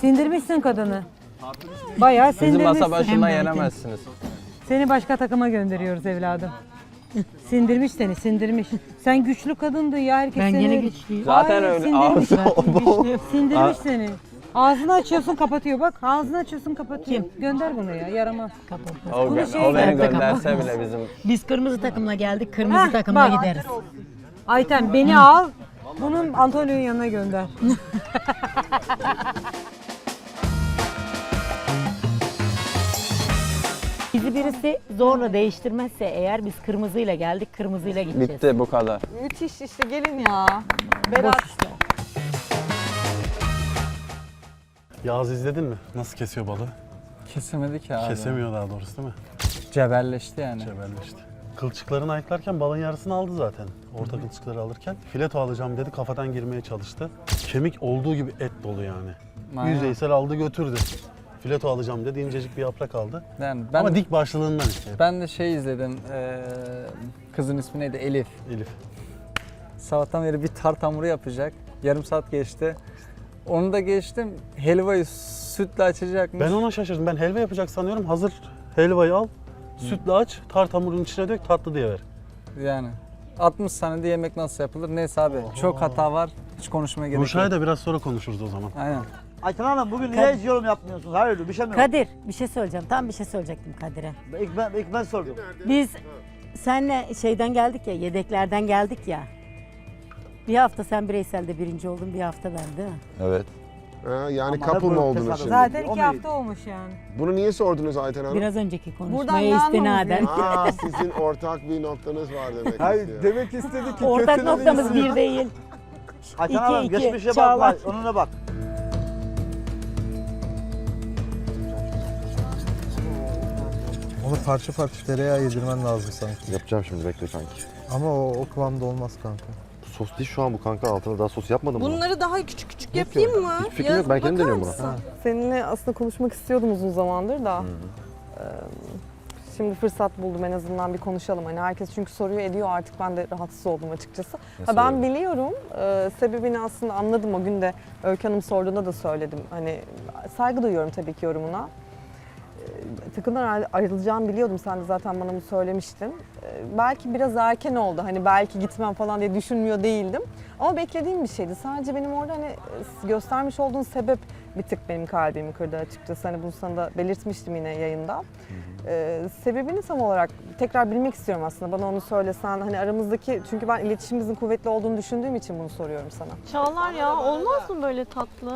Sindirmişsin kadını. Bayağı Bizim masa sindirmişsin. başında yenemezsiniz. Seni başka takıma gönderiyoruz evladım. Sindirmiş seni, sindirmiş. Sen güçlü kadındın ya herkes Ben seni... gene güçlüyüm. Zaten Hayır, öyle sindirmiş. ağzı o Sindirmiş seni. Ağzını açıyorsun kapatıyor bak. Ağzını açıyorsun kapatıyor. Gönder bunu ya yaramaz. O, Bunu şey o beni yaptı, gönderse bile bizim Biz kırmızı takımla geldik, kırmızı Heh, takımla bak. gideriz. Ayten beni al. Bunun Antonio'nun yanına gönder. birisi zorla değiştirmezse eğer biz kırmızıyla geldik, kırmızıyla gideceğiz. bitti bu kadar. Müthiş işte gelin ya. Berat. Yağız izledin mi? Nasıl kesiyor balığı? Kesemedik ya abi. Kesemiyor daha doğrusu değil mi? Cebelleşti yani. Cebelleşti. Kılçıklarını ayıklarken balın yarısını aldı zaten. Orta kılçıkları alırken. Fileto alacağım dedi kafadan girmeye çalıştı. Kemik olduğu gibi et dolu yani. Aynen. Yüzeysel aldı götürdü. Fileto alacağım dedi incecik bir yaprak aldı. Yani ben, Ama dik başlığından işte. ben de şey izledim. eee, kızın ismi neydi? Elif. Elif. Sabahtan beri bir tart hamuru yapacak. Yarım saat geçti. Onu da geçtim. Helvayı sütle açacakmış. Ben ona şaşırdım. Ben helva yapacak sanıyorum. Hazır helvayı al. Sütle aç, tart hamurun içine dök, tatlı diye ver. Yani 60 saniyede yemek nasıl yapılır? Neyse abi. Çok hata var. Hiç konuşmaya gerek yok. da biraz sonra konuşuruz o zaman. Aynen. Ayten Hanım bugün niye hiç yorum yapmıyorsunuz? Hayırdır bir şey mi yok? Kadir, bir şey söyleyeceğim. Tam bir şey söyleyecektim Kadir'e. İlk ben, ilk ben sordum. Biz senle şeyden geldik ya, yedeklerden geldik ya. Bir hafta sen bireyselde birinci oldun, bir hafta ben değil mi? Evet. Ha, yani Ama couple ne mı böyle oldunuz tesadüf? şimdi? Zaten O iki hafta olmuş yani. Bunu niye sordunuz Ayten Hanım? Biraz önceki Buradan konuşmaya ne anlamamız istinaden. Aa, sizin ortak bir noktanız var demek Hayır istiyor. demek istedi ki Ortak kötünün noktamız iyisi. bir değil. Ayten İki, Hanım iki, geçmişe Çağlar. bakma, onuna bak. Onu parça parça tereyağı yedirmen lazım sanki. Yapacağım şimdi bekle kanki. Ama o, o kıvamda olmaz kanka. Bu sos değil şu an bu kanka altına daha sos yapmadım mı? Bunları daha küçük küçük yapayım mı? Hiç fikrim yok ben kendim bakar deniyorum buna. mısın? Seninle aslında konuşmak istiyordum uzun zamandır da. Ee, Şimdi fırsat buldum en azından bir konuşalım. Hani herkes çünkü soruyor ediyor artık ben de rahatsız oldum açıkçası. Ha, ben biliyorum e, sebebini aslında anladım o gün de Öykü Hanım sorduğunda da söyledim. Hani saygı duyuyorum tabii ki yorumuna. Takımdan ayrı- ayrılacağımı biliyordum sen de zaten bana bunu söylemiştin. E, Belki biraz erken oldu hani belki gitmem falan diye düşünmüyor değildim. Ama beklediğim bir şeydi. Sadece benim orada hani e, göstermiş olduğun sebep bir tık benim kalbimi kırdı açıkçası. Hani bunu sana da belirtmiştim yine yayında. Ee, sebebini tam olarak tekrar bilmek istiyorum aslında. Bana onu söylesen hani aramızdaki çünkü ben iletişimimizin kuvvetli olduğunu düşündüğüm için bunu soruyorum sana. Çağlar ya olmaz mı böyle tatlı?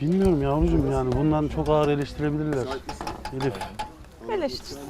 Bilmiyorum yavrucuğum yani bundan çok ağır eleştirebilirler. Elif. Eleştirsinler.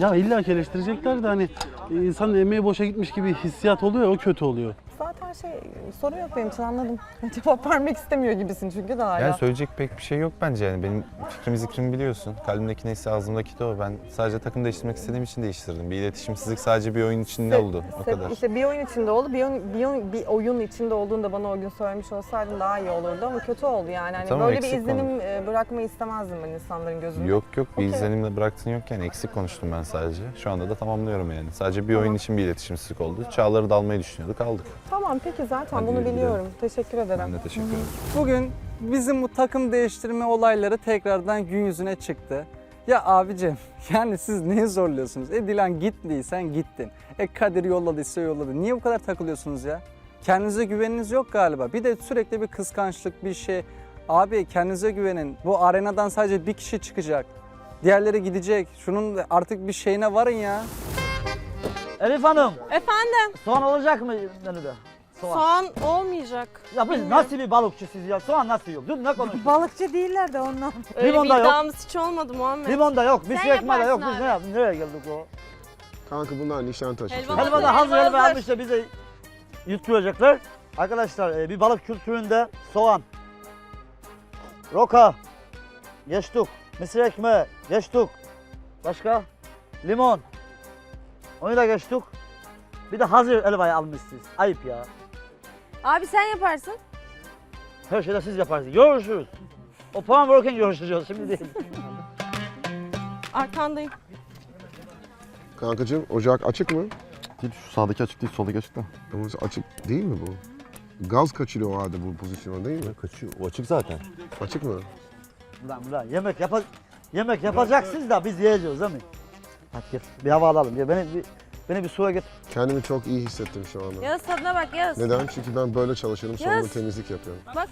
Ya illa ki eleştirecekler de hani insanın emeği boşa gitmiş gibi hissiyat oluyor o kötü oluyor. Zaten şey soru yok benim için anladım. Cevap vermek istemiyor gibisin çünkü daha Yani ya. söyleyecek pek bir şey yok bence yani. Benim fikrimi zikrimi biliyorsun. Kalbimdeki neyse ağzımdaki de o. Ben sadece takım değiştirmek istediğim için değiştirdim. Bir iletişimsizlik sadece bir oyun içinde oldu. O kadar. İşte bir oyun içinde oldu. Bir oyun, bir oyun, bir oyun içinde olduğunu da bana o gün söylemiş olsaydın daha iyi olurdu ama kötü oldu yani. Hani Tamam, böyle bir eksik izlenim e, bırakmayı istemezdim ben insanların gözünde. Yok yok bir Okey. izlenimle bıraktığın yok yani eksik konuştum ben sadece. Şu anda da tamamlıyorum yani. Sadece bir oyun için bir iletişimsizlik oldu. Çağları da almayı düşünüyorduk aldık. Tamam peki zaten Hadi bunu gidelim. biliyorum. Teşekkür ederim. Ben de teşekkür ederim. Bugün bizim bu takım değiştirme olayları tekrardan gün yüzüne çıktı. Ya abicim yani siz niye zorluyorsunuz? E Dilan gittiysen gittin. E Kadir yolladıysa yolladı. Niye bu kadar takılıyorsunuz ya? Kendinize güveniniz yok galiba. Bir de sürekli bir kıskançlık bir şey. Abi kendinize güvenin. Bu arenadan sadece bir kişi çıkacak. Diğerleri gidecek. Şunun artık bir şeyine varın ya. Elif Hanım, Efendim soğan olacak mı menüde? Soğan. soğan olmayacak. Ya biz nasıl bir balıkçısıyız ya? Soğan nasıl yok? Dur ne konuşuyorsun? Balıkçı değiller de ondan. Öyle Limon bir da yok. iddiamız hiç olmadı Muhammed. Limon da yok, bir Sen şey ekmeği de yok. yaparsın Biz ne abi. yaptık? Nereye geldik o? Kanka bunlar Nişantaşı. Helva- Helva da hazır Helva helva hazır. almış da bize yutturacaklar. Arkadaşlar e, bir balık kültüründe soğan, roka, geçtik, mısır ekmeği, geçtik. Başka? Limon. Onu da geçtik. Bir de hazır helvayı almışsınız. Ayıp ya. Abi sen yaparsın. Her şeyde siz yaparsınız. Görüşürüz. O puan verirken görüşeceğiz şimdi değil. Arkandayım. Kankacığım ocak açık mı? Değil şu sağdaki açık değil soldaki açık da. Ama açık değil mi bu? Gaz kaçırıyor o halde bu pozisyona değil mi? Kaçıyor. O açık zaten. Açık mı? Ulan ulan yemek yapa yemek yapacaksınız da biz yiyeceğiz değil mi? Hadi gel bir hava alalım. Ya beni bir beni bir suya getir. Kendimi çok iyi hissettim şu anda. Yaz tadına bak Yaz. Neden? Çünkü ben böyle çalışıyorum, sonra Yes. da temizlik yapıyorum. Bak.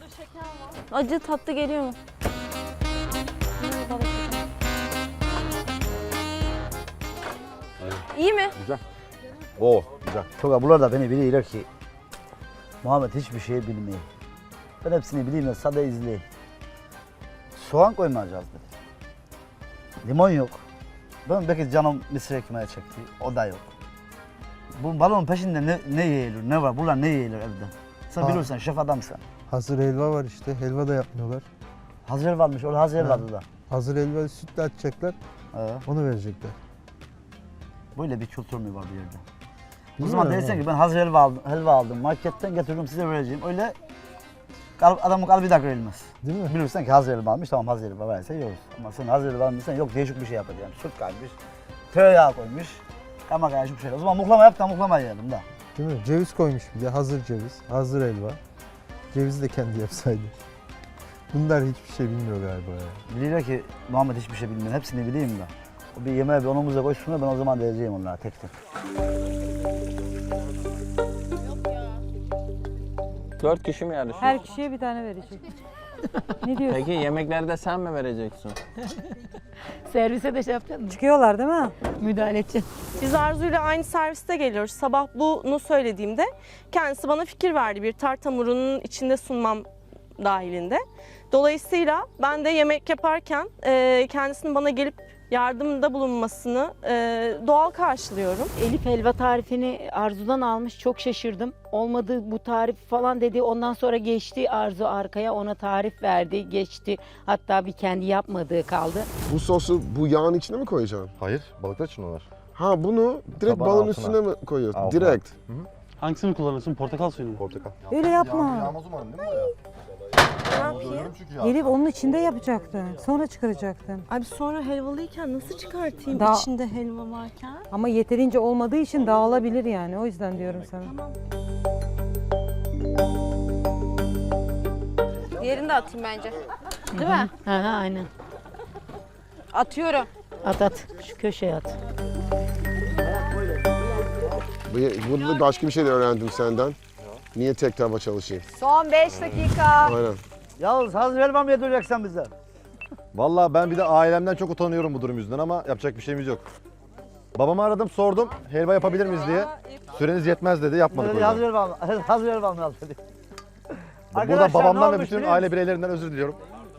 Acı tatlı geliyor mu? İyi mi? Oo güzel. Çok burada beni biliyor ki Muhammed hiçbir şey bilmiyor. Ben hepsini bileyim de sade izleyeyim. Soğan koymayacağız dedi. Limon yok. Ben belki canım mısır ekmeği çekti. O da yok. Bu balonun peşinde ne, ne yiyilir, ne var? Burada ne yiyilir evde? Sen Ha. bilirsen, şef adamsın. Hazır helva var işte. Helva da yapmıyorlar. Hazır varmış, orada hazır Ha. vardı da. Hazır helva sütle açacaklar. Ee, Onu verecekler. böyle bir kültür mü var bir yerde? O Bilmiyorum zaman ama. dersen ki ben hazır helva aldım, helva aldım marketten getirdim size vereceğim. Öyle kalp, adamın kalbi de kırılmaz. Değil mi? Bilirsen ki hazır helva almış tamam hazır helva verse yiyoruz. Ama sen hazır helva almışsan yok değişik bir şey yapacağım. Süt koymuş, tereyağı koymuş, karışık bir şey. O zaman muhlama yap da muhlama yiyelim da. Değil mi? Ceviz koymuş bir de. Hazır ceviz. Hazır helva. Cevizi de kendi yapsaydı. Bunlar hiçbir şey bilmiyor galiba ya. Biliyor ki Muhammed hiçbir şey bilmiyor. Hepsini bileyim de. O bir yemeğe bir onumuza koysunlar ben o zaman diyeceğim onlara tek tek. Dört kişi mi yarışıyor? Her kişiye bir tane verecek. ne diyorsun? Peki yemekleri de sen mi vereceksin? Servise de şey yapacaksın mı? Çıkıyorlar değil mi? Müdahale edeceksin. Biz Arzu ile aynı serviste geliyoruz. Sabah bunu söylediğimde kendisi bana fikir verdi bir tart hamurunun içinde sunmam dahilinde. Dolayısıyla ben de yemek yaparken e, kendisinin bana gelip yardımda bulunmasını e, doğal karşılıyorum. Elif helva tarifini Arzu'dan almış. Çok şaşırdım. Olmadı bu tarif falan dedi. Ondan sonra geçti Arzu arkaya ona tarif verdi. Geçti. Hatta bir kendi yapmadığı kaldı. Bu sosu bu yağın içine mi koyacaksın? Hayır. Balıklar için onlar. Ha bunu direkt Tabağın balın altına. üstüne mi koyuyorsun? Altına. Direkt. Hangisini kullanırsın? Portakal suyunu mu? Portakal. Öyle yapma. Yağmaz umarım değil mi buraya? Ne yapayım? Elif onun içinde yapacaktın. Sonra çıkaracaktın. Abi sonra helvalıyken nasıl çıkartayım Daha- içinde helva varken? Ama yeterince olmadığı için dağılabilir yani. O yüzden diyorum sana. Diğerini de atayım bence. Değil mi? Ha, ha aynen. Atıyorum. At at. Şu köşeye at. Bu- Burada da başka bir şey de öğrendim senden. Niye tek tava çalışayım? Son 5 dakika. Aynen. Yalnız hazır helva mı yedireceksin bize? Vallahi ben bir de ailemden çok utanıyorum bu durum yüzünden ama yapacak bir şeyimiz yok. Babamı aradım sordum helva yapabilir miyiz diye. Süreniz yetmez dedi yapmadık o Dedi, hazır yüzden. helva mı? Hazır helva mı al dedi. Burada Arkadaşlar, ne babamdan ve olmuş bütün biliyor aile bireylerinden özür diliyorum.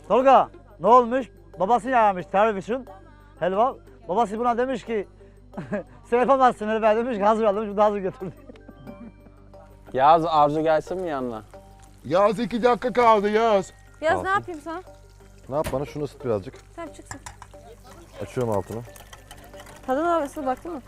Tolga ne olmuş? Babası yağmış tarif için helva. Babası buna demiş ki sen yapamazsın helva demiş ki hazır al demiş bu da hazır götürdü. Yaz Arzu gelsin mi yanına? Yaz iki dakika kaldı Yaz. Yaz ne yapayım sana? Ne yap bana şunu ısıt birazcık. Tamam çıksın. Açıyorum altını. Tadına nasıl baktın mı?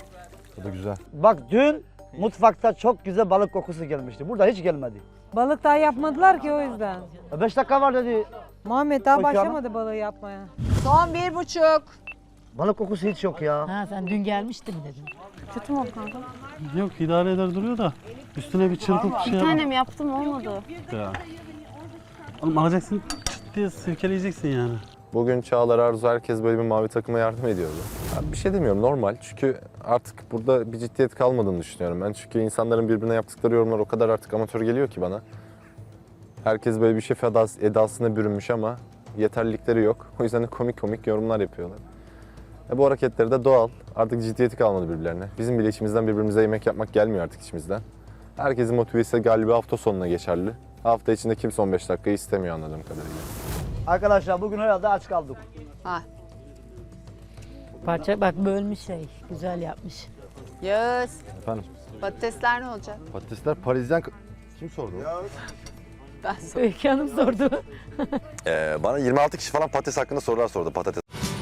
Tadı güzel. Bak dün mutfakta çok güzel balık kokusu gelmişti. Burada hiç gelmedi. Balık daha yapmadılar ki o yüzden. 5 dakika var dedi. Muhammed daha başlamadı balığı yapmaya. Son bir buçuk. Balık kokusu hiç yok ya. Ha sen dün gelmiştin dedin. Kötü mü oldu kanka? Yok idare eder duruyor da üstüne bir çırpıp şey Bir yapma. tanem yaptım olmadı. Ya. Oğlum alacaksın çıt diye sirkeleyeceksin yani. Bugün Çağlar Arzu herkes böyle bir mavi takıma yardım ediyordu. Ya bir şey demiyorum normal çünkü artık burada bir ciddiyet kalmadığını düşünüyorum ben. Çünkü insanların birbirine yaptıkları yorumlar o kadar artık amatör geliyor ki bana. Herkes böyle bir şef edas- edasına bürünmüş ama yeterlilikleri yok. O yüzden de komik komik yorumlar yapıyorlar. E bu hareketleri de doğal. Artık ciddiyeti kalmadı birbirlerine. Bizim bile içimizden birbirimize yemek yapmak gelmiyor artık içimizden. Herkesin motivesi galiba hafta sonuna geçerli. Hafta içinde kimse 15 dakikayı istemiyor anladığım kadarıyla. Arkadaşlar bugün herhalde aç kaldık. Parça bak bölmüş şey. Güzel yapmış. Yağız. Efendim Patatesler ne olacak? patatesler Parisyen... Kim sordu? Öykü Hanım sordu. Ee, bana 26 kişi falan patates hakkında sorular sordu. Patates